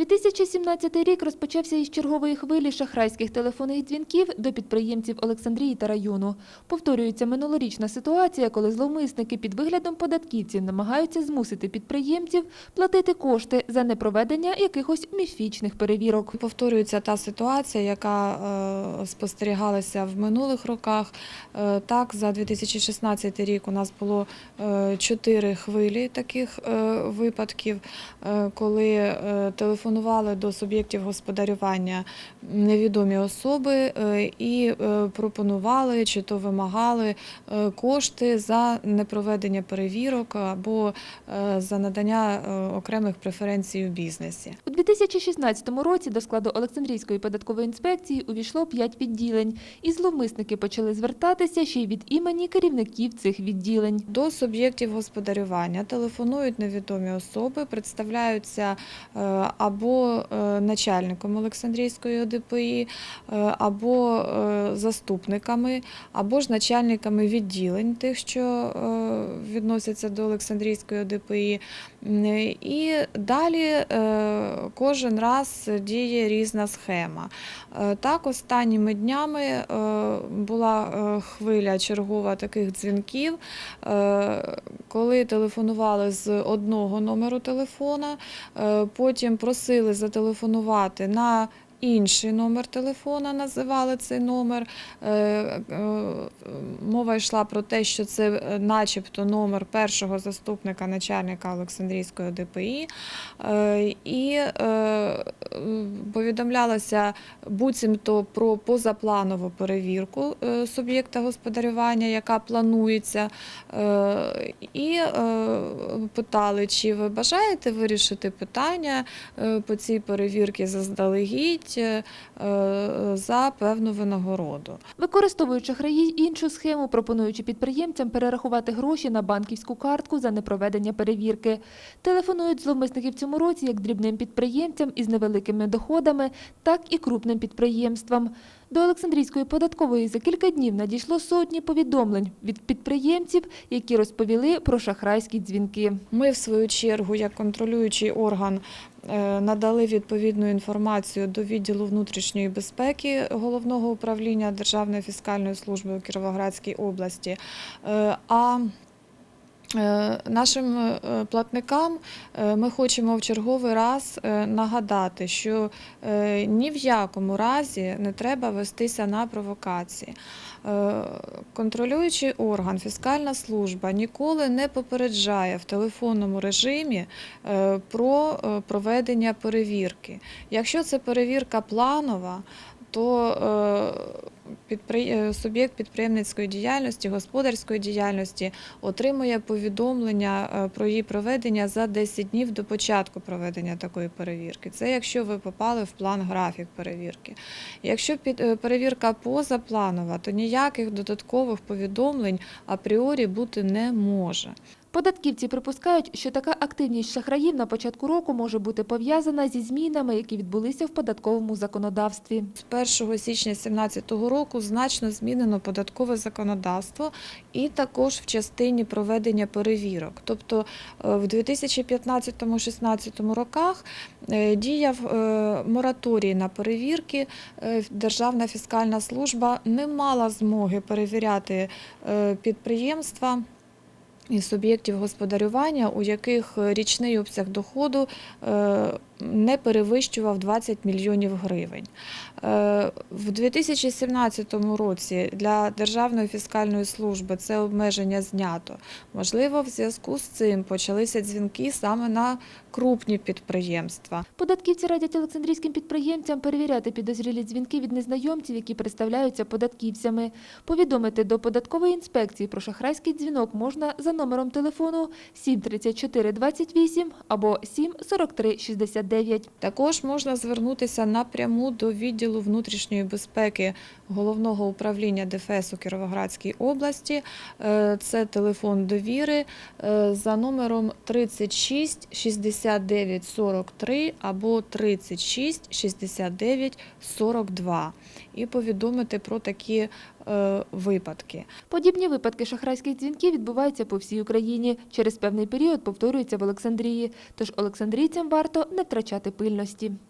2017 рік розпочався із чергової хвилі шахрайських телефонних дзвінків до підприємців Олександрії та району. Повторюється минулорічна ситуація, коли зловмисники під виглядом податківців намагаються змусити підприємців платити кошти за непроведення якихось міфічних перевірок. Повторюється та ситуація, яка е, спостерігалася в минулих роках. Е, так, за 2016 рік у нас було е, чотири хвилі таких випадків, коли е, телефонували до суб'єктів господарювання невідомі особи е, і е, пропонували чи то вимагали е, кошти за непроведення перевірок або за надання окремих преференцій у бізнесі. У 2016 році до складу Олександрійської податкової інспекції увійшло 5 відділень, і зловмисники почали звертатися ще й від імені керівників цих відділень. До суб'єктів господарювання телефонують невідомі особи, представляються е, або е, начальником Олександрійської ОДПІ, е, або е, заступниками, або ж начальниками відділень, тих, що відносяться до Олександрійської ОДПІ. І далі е, кожен раз діє різна схема. Е, Так, останніми днями е, була хвиля чергова таких дзвінків, коли телефонували з одного номеру телефона, потім просили зателефонувати на інший номер телефона, називали цей номер. Е, е, Мова йшла про те, що це е, начебто номер першого заступника начальника Олександрійської ДПІ. І повідомлялося буцімто про позапланову перевірку суб'єкта господарювання, яка планується, і питали, чи ви бажаєте вирішити питання по цій перевірці заздалегідь е, за певну винагороду. Використовуючи шахраї іншу схему, пропонуючи підприємцям перерахувати гроші на банківську картку за непроведення перевірки. Телефонують зловмисники в цьому році як дрібним підприємцям із невеликими доходами, так і крупним підприємствам. До Олександрійської податкової за кілька днів надійшло сотні повідомлень від підприємців, які розповіли про шахрайські дзвінки. Ми, в свою чергу, як контролюючий орган, е, надали відповідну інформацію до відділу внутрішньої безпеки головного управління Державної фіскальної служби у Кіровоградській області. Е, А Нашим е, платникам е, ми хочемо в черговий раз е, нагадати, що е, ні в якому разі не треба вестися на провокації. Е, Контролюючий орган, фіскальна служба ніколи не попереджає в телефонному режимі е, про е, проведення перевірки. Якщо це перевірка планова, то е, підпри- е, суб'єкт підприємницької діяльності, господарської діяльності отримує повідомлення е, про її проведення за 10 днів до початку проведення такої перевірки. Це якщо ви попали в план графік перевірки. Якщо під- е, перевірка позапланова, то ніяких додаткових повідомлень апріорі бути не може. Податківці припускають, що така активність шахраїв на початку року може бути пов'язана зі змінами, які відбулися в податковому законодавстві. З 1 січня 2017 року значно змінено податкове законодавство і також в частині проведення перевірок. Тобто е, в 2015-2016 роках е, діяв е, мораторій на перевірки. Державна фіскальна служба не мала змоги перевіряти підприємства. І суб'єктів господарювання, у яких річний обсяг доходу е, не перевищував 20 мільйонів гривень. Е, В 2017 році для Державної фіскальної служби це обмеження знято. Можливо, в зв'язку з цим почалися дзвінки саме на крупні підприємства. Податківці радять олександрійським підприємцям перевіряти підозрілі дзвінки від незнайомців, які представляються податківцями. Повідомити до податкової інспекції про шахрайський дзвінок можна за номером телефону 734 28 або 743 69. Також можна звернутися напряму до відділу внутрішньої безпеки головного управління ДФС у Кіровоградській області. Е, Це телефон довіри е, за номером 36 69 43 або 36 69 42 і повідомити про такі випадки. Подібні випадки шахрайських дзвінків відбуваються по всій Україні. Через певний період повторюються в Олександрії. Тож олександрійцям варто не втрачати пильності.